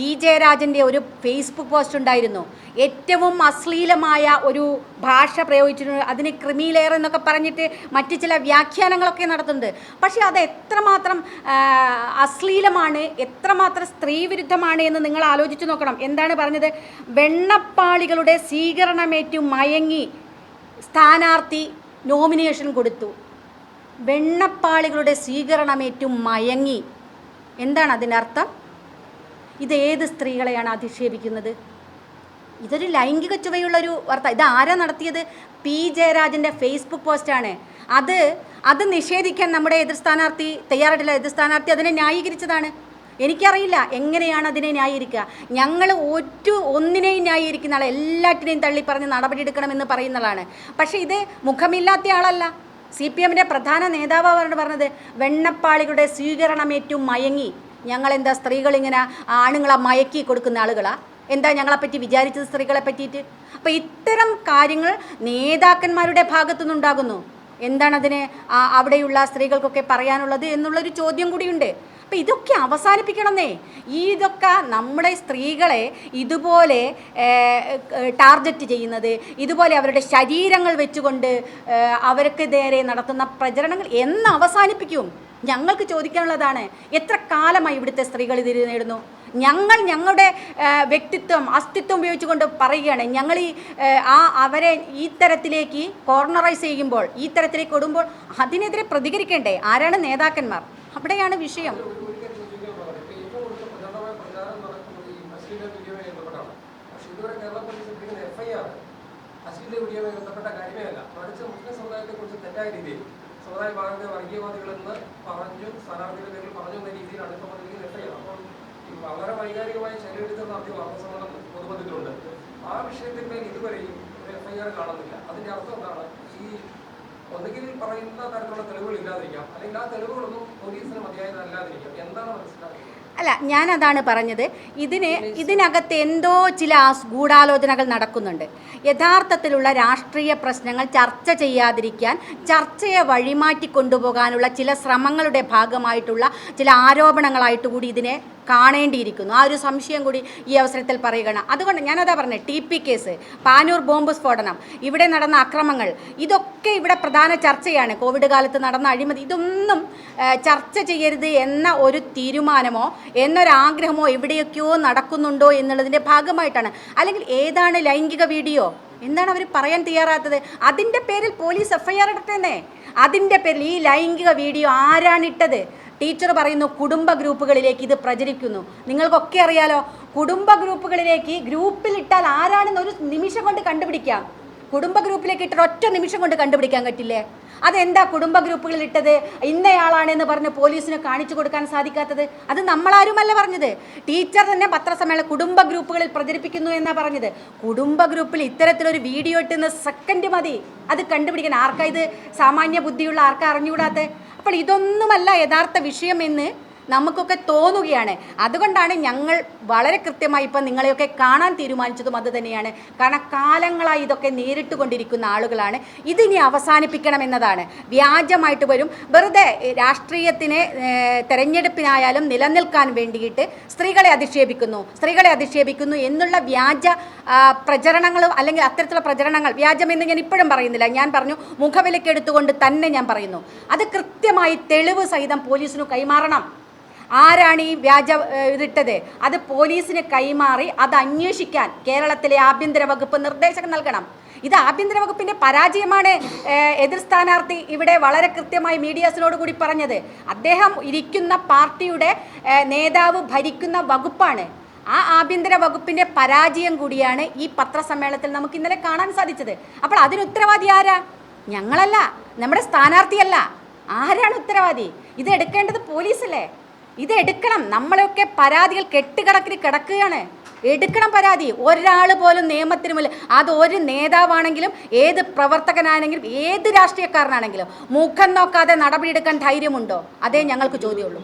P ജയരാജന്റെ ഒരു Facebook post ഉണ്ടായിരുന്നു. ഏറ്റവും അശ്ലീലമായ ഒരു ഭാഷ പ്രയോഗിച്ചിട്ടുണ്ട് അതിന് ക്രിമിലെയർ എന്നൊക്കെ പറഞ്ഞിട്ട് മറ്റു ചില വ്യാഖ്യാനങ്ങളൊക്കെ നടത്തുന്നുണ്ട്. പക്ഷേ അത് എത്രമാത്രം അശ്ലീലമാണ് എത്രമാത്രം സ്ത്രീവിരുദ്ധമാണ് എന്ന് നിങ്ങൾ ആലോചിച്ച് നോക്കണം. എന്താണ് പറഞ്ഞത്? വെണ്ണപ്പാളികളുടെ സ്വീകരണമേറ്റു മയങ്ങി സ്ഥാനാർത്ഥി നോമിനേഷൻ കൊടുത്തു. വെണ്ണപ്പാളികളുടെ സ്വീകരണമേറ്റു മയങ്ങി. എന്താണ് അതിന്റെ അർത്ഥം ഇത് ഏത് സ്ത്രീകളെയാണ് അധിക്ഷേപിക്കുന്നത്? ഇതൊരു ലൈംഗിക ചുവയുള്ളൊരു വാർത്ത. ഇത് ആരാ നടത്തിയത്? പി. ജയരാജന്റെ ഫേസ്ബുക്ക് പോസ്റ്റാണ്. അത് അത് നിഷേധിക്കാൻ നമ്മുടെ എതിർ സ്ഥാനാർത്ഥി തയ്യാറായിട്ടില്ല. എതിർ സ്ഥാനാർത്ഥി അതിനെ ന്യായീകരിച്ചതാണ്. എനിക്കറിയില്ല എങ്ങനെയാണ് അതിനെ ന്യായീകരിക്കുക. ഞങ്ങൾ ഒറ്റ ഒന്നിനെയും ന്യായീകരിക്കുന്ന ആളെ എല്ലാറ്റിനെയും തള്ളി പറഞ്ഞ് നടപടിയെടുക്കണമെന്ന് പറയുന്നതാണ്. പക്ഷേ ഇത് മുഖമില്ലാത്ത ആളല്ല. സി പി എമ്മിന്റെ പ്രധാന നേതാവ് പറഞ്ഞത് വെണ്ണപ്പാളികളുടെ സ്വീകരണമേറ്റവും മയങ്ങി. ഞങ്ങളെന്താ സ്ത്രീകളിങ്ങനെ ആണുങ്ങളെ മയക്കി കൊടുക്കുന്ന ആളുകളാണ് എന്താ ഞങ്ങളെപ്പറ്റി വിചാരിച്ചത് സ്ത്രീകളെ പറ്റിയിട്ട് അപ്പോൾ ഇത്തരം കാര്യങ്ങൾ നേതാക്കന്മാരുടെ ഭാഗത്തു നിന്നുണ്ടാകുന്നു എന്താണതിന് അവിടെയുള്ള സ്ത്രീകൾക്കൊക്കെ പറയാനുള്ളത് എന്നുള്ളൊരു ചോദ്യം കൂടിയുണ്ട്. അപ്പം ഇതൊക്കെ അവസാനിപ്പിക്കണമെന്നേ. ഇതൊക്കെ നമ്മുടെ സ്ത്രീകളെ ഇതുപോലെ ടാർഗറ്റ് ചെയ്യുന്നത് ഇതുപോലെ അവരുടെ ശരീരങ്ങൾ വെച്ചുകൊണ്ട് അവർക്ക് നേരെ നടത്തുന്ന പ്രചരണങ്ങൾ എന്ന് അവസാനിപ്പിക്കും. ഞങ്ങൾക്ക് ചോദിക്കാനുള്ളതാണ് എത്ര കാലമായി ഇവിടുത്തെ സ്ത്രീകൾ ഇത് നേടുന്നു? ഞങ്ങൾ ഞങ്ങളുടെ വ്യക്തിത്വം അസ്തിത്വം ഉപയോഗിച്ചുകൊണ്ട് പറയുകയാണ്. ഞങ്ങൾ ഈ ആ അവരെ ഈ തരത്തിലേക്ക് കോർണറൈസ് ചെയ്യുമ്പോൾ ഈ തരത്തിലേക്ക് കൊടുമ്പോൾ അതിനെതിരെ പ്രതികരിക്കേണ്ടേ? ആരാണ് നേതാക്കന്മാർ? അവിടെയാണ് വിഷയം. അശ്ലീല വീഡിയോയുമായി ബന്ധപ്പെട്ട കാര്യമേ അല്ല മറിച്ച് മുസ്ലിം സമുദായത്തെ കുറിച്ച് തെറ്റായ രീതിയിൽ സമുദായ ഭാഗത്തെ വർഗീയവാദികളെന്ന് പറഞ്ഞു സ്ഥാനാർത്ഥിയുടെ പേരിൽ പറഞ്ഞു എന്ന രീതിയിലാണ് ഇപ്പോൾ വന്നിരിക്കുന്ന എഫ്ഐആർ അപ്പോൾ വളരെ വൈകാരികമായ ശരീരത്തിൽ നടത്തിയ വാർത്താസമ്മേളനം പൊതുപതിലുണ്ട് ആ വിഷയത്തിന്മേൽ ഇതുവരെയും ഒരു എഫ്ഐആർ കാണുന്നില്ല. അതിന്റെ അർത്ഥം എന്താണ്? ഈ ഒന്നുകിൽ പറയുന്ന തരത്തിലുള്ള തെളിവുകൾ ഇല്ലാതിരിക്കാം. അല്ലെങ്കിൽ ആ തെളിവുകളൊന്നും പോലീസിന് മതിയായതല്ലാതിരിക്കാം. എന്താണ് മനസ്സിലാക്കുന്നത് അല്ല ഞാനതാണ് പറഞ്ഞത്. ഇതിന് ഇതിനകത്ത് എന്തോ ചില ഗൂഢാലോചനകൾ നടക്കുന്നുണ്ട്. യഥാർത്ഥത്തിലുള്ള രാഷ്ട്രീയ പ്രശ്നങ്ങൾ ചർച്ച ചെയ്യാതിരിക്കാൻ ചർച്ചയെ വഴിമാറ്റി കൊണ്ടുപോകാനുള്ള ചില ശ്രമങ്ങളുടെ ഭാഗമായിട്ടുള്ള ചില ആരോപണങ്ങളായിട്ട് കൂടി ഇതിനെ കാണേണ്ടിയിരിക്കുന്നു. ആ ഒരു സംശയം കൂടി ഈ അവസരത്തിൽ പറയുകയാണ്. അതുകൊണ്ട് ഞാനതാ പറഞ്ഞത് T P case Panoor bomb സ്ഫോടനം ഇവിടെ നടന്ന അക്രമങ്ങൾ ഇതൊക്കെ ഇവിടെ പ്രധാന ചർച്ചയാണ്. കോവിഡ് കാലത്ത് നടന്ന അഴിമതി ഇതൊന്നും ചർച്ച ചെയ്യരുത് എന്ന ഒരു തീരുമാനമോ എന്നൊരാഗ്രഹമോ എവിടെയൊക്കെയോ നടക്കുന്നുണ്ടോ എന്നുള്ളതിന്റെ ഭാഗമായിട്ടാണ്. അല്ലെങ്കിൽ ഏതാണ് ലൈംഗിക വീഡിയോ? എന്താണ് അവർ പറയാൻ തയ്യാറാത്തത്? അതിന്റെ പേരിൽ പോലീസ് എഫ്ഐആർ ഇടട്ടെന്നേ അതിന്റെ പേരിൽ ഈ ലൈംഗിക വീഡിയോ ആരാണിട്ടത് ടീച്ചർ പറയുന്നു കുടുംബ ഗ്രൂപ്പുകളിലേക്ക് ഇത് പ്രചരിക്കുന്നു. നിങ്ങൾക്കൊക്കെ അറിയാലോ കുടുംബ ഗ്രൂപ്പുകളിലേക്ക് ഗ്രൂപ്പിലിട്ടാൽ ആരാണെന്ന് ഒരു നിമിഷം കൊണ്ട് കണ്ടുപിടിക്കാം. കുടുംബ ഗ്രൂപ്പിലേക്ക് ഇട്ട ഒറ്റ നിമിഷം കൊണ്ട് കണ്ടുപിടിക്കാൻ പറ്റില്ലേ? അതെന്താ കുടുംബ ഗ്രൂപ്പുകളിൽ ഇട്ടത്? ഇന്നയാളാണെന്ന് പറഞ്ഞ് പോലീസിന് കാണിച്ചു കൊടുക്കാൻ സാധിക്കാത്തത്? അത് നമ്മളാരുമല്ല പറഞ്ഞത്. ടീച്ചർ തന്നെ പത്രസമ്മേളനം കുടുംബ ഗ്രൂപ്പുകളിൽ പ്രചരിപ്പിക്കുന്നു എന്നാ പറഞ്ഞത്. കുടുംബ ഗ്രൂപ്പിൽ ഇത്തരത്തിലൊരു വീഡിയോ ഇട്ടുന്ന സെക്കൻഡ് മതി. അത് കണ്ടുപിടിക്കാൻ ആർക്കാ ഇത് സാമാന്യ ബുദ്ധിയുള്ള ആർക്കാ അറിഞ്ഞുകൂടാത്ത അപ്പോൾ ഇതൊന്നുമല്ല യഥാർത്ഥ വിഷയമെന്ന് നമുക്കൊക്കെ തോന്നുകയാണ്. അതുകൊണ്ടാണ് ഞങ്ങൾ വളരെ കൃത്യമായി ഇപ്പം നിങ്ങളെയൊക്കെ കാണാൻ തീരുമാനിച്ചതും അത് തന്നെയാണ്. കാരണം കാലങ്ങളായി ഇതൊക്കെ നേരിട്ട് കൊണ്ടിരിക്കുന്ന ആളുകളാണ്. ഇതിനി അവസാനിപ്പിക്കണം എന്നതാണ്. വ്യാജമായിട്ട് വരും. വെറുതെ രാഷ്ട്രീയത്തിനെ തെരഞ്ഞെടുപ്പിനായാലും നിലനിൽക്കാൻ വേണ്ടിയിട്ട് സ്ത്രീകളെ അധിക്ഷേപിക്കുന്നു. സ്ത്രീകളെ അധിക്ഷേപിക്കുന്നു എന്നുള്ള വ്യാജ പ്രചരണങ്ങളും അല്ലെങ്കിൽ അത്തരത്തിലുള്ള പ്രചരണങ്ങൾ വ്യാജമെന്ന് ഞാൻ ഇപ്പോഴും പറയുന്നില്ല. ഞാൻ പറഞ്ഞു മുഖവിലക്കെടുത്തുകൊണ്ട് തന്നെ ഞാൻ പറയുന്നു. അത് കൃത്യമായി തെളിവ് സഹിതം പോലീസിനു കൈമാറണം. ആരാണ് ഈ വ്യാജ ഇതിട്ടത്? അത് പോലീസിന് കൈമാറി അത് അന്വേഷിക്കാൻ കേരളത്തിലെ ആഭ്യന്തര വകുപ്പ് നിർദ്ദേശം നൽകണം. ഇത് ആഭ്യന്തര വകുപ്പിന്റെ പരാജയമാണ് എതിർ സ്ഥാനാർത്ഥി ഇവിടെ വളരെ കൃത്യമായി മീഡിയസിനോട് കൂടി പറഞ്ഞത്. അദ്ദേഹം ഇരിക്കുന്ന പാർട്ടിയുടെ നേതാവ് ഭരിക്കുന്ന വകുപ്പാണ്. ആ ആഭ്യന്തര വകുപ്പിന്റെ പരാജയം കൂടിയാണ് ഈ പത്രസമ്മേളനത്തിൽ നമുക്ക് ഇന്നലെ കാണാൻ സാധിച്ചത്. അപ്പോൾ അതിന് ഉത്തരവാദി ആരാ? ഞങ്ങളല്ല നമ്മുടെ സ്ഥാനാർത്ഥിയല്ല. ആരാണ് ഉത്തരവാദി? ഇത് എടുക്കേണ്ടത് പോലീസല്ലേ? ഇത് എടുക്കണം നമ്മളൊക്കെ പരാതികൾ കെട്ടുകിടക്കിൽ കിടക്കുകയാണ്. എടുക്കണം പരാതി. ഒരാൾ പോലും നിയമത്തിന് മുന്നിൽ അത് ഒരു നേതാവാണെങ്കിലും ഏത് പ്രവർത്തകനാണെങ്കിലും ഏത് രാഷ്ട്രീയക്കാരനാണെങ്കിലും മുഖം നോക്കാതെ നടപടിയെടുക്കാൻ ധൈര്യമുണ്ടോ? അതേ ഞങ്ങൾക്ക് ചോദ്യമുള്ളൂ.